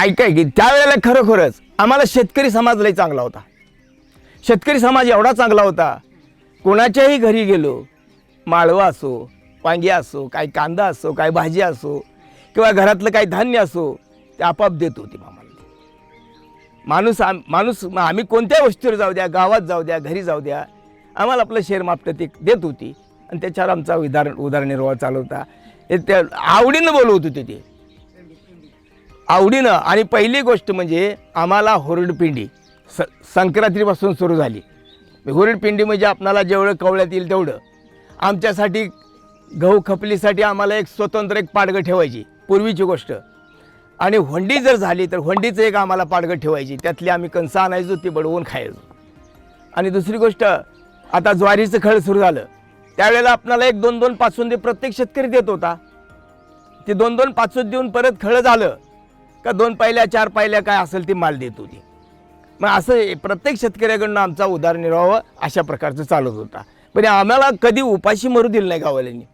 ऐकाय की त्यावेळेला खरोखरच आम्हाला शेतकरी समाज लई चांगला होता. शेतकरी समाज एवढा चांगला होता. कोणाच्याही घरी गेलो माळवा असो वांगी असो काय कांदा असो काय भाजी असो किंवा घरातलं काही धान्य असो ते आपाप देत होती आम्हाला. माणूस आम माणूस मग आम्ही कोणत्या गोष्टीवर जाऊ द्या गावात जाऊ द्या घरी जाऊ द्या आम्हाला आपलं शेअर मापटं ती देत होती. आणि त्याच्यावर आमचा उदाहरण उदारनिर्वाह चालवता. हे त्या आवडीनं बोलवत होते ते. आवडीनं आणि पहिली गोष्ट म्हणजे आम्हाला हुरडपिंडी. स संक्रांतीपासून सुरू झाली. हुरडपिंडी म्हणजे आपणाला जेवढं कवळ्यात येईल तेवढं. आमच्यासाठी गहू खपलीसाठी आम्हाला एक स्वतंत्र एक पाडगं ठेवायची पूर्वीची गोष्ट. आणि होंडी जर झाली तर होंडीचं एक आम्हाला पाडगं ठेवायची. त्यातली आम्ही कणसं आणायचो ती बडवून खायचो. आणि दुसरी गोष्ट आता ज्वारीचं खळ सुरू झालं. त्यावेळेला आपणाला एक दोन दोन पाचून प्रत्येक शेतकरी देत होता. ते दोन दोन पाचून देऊन परत खळं झालं. का दोन पायल्या चार पायल्या काय असेल ती माल देत होती. मग असं प्रत्येक शेतकऱ्याकडनं आमचा उदारनिर्वाह अशा प्रकारचं चालत होता. पण आम्हाला कधी उपाशी मरू दिलं नाही गावाल्यांनी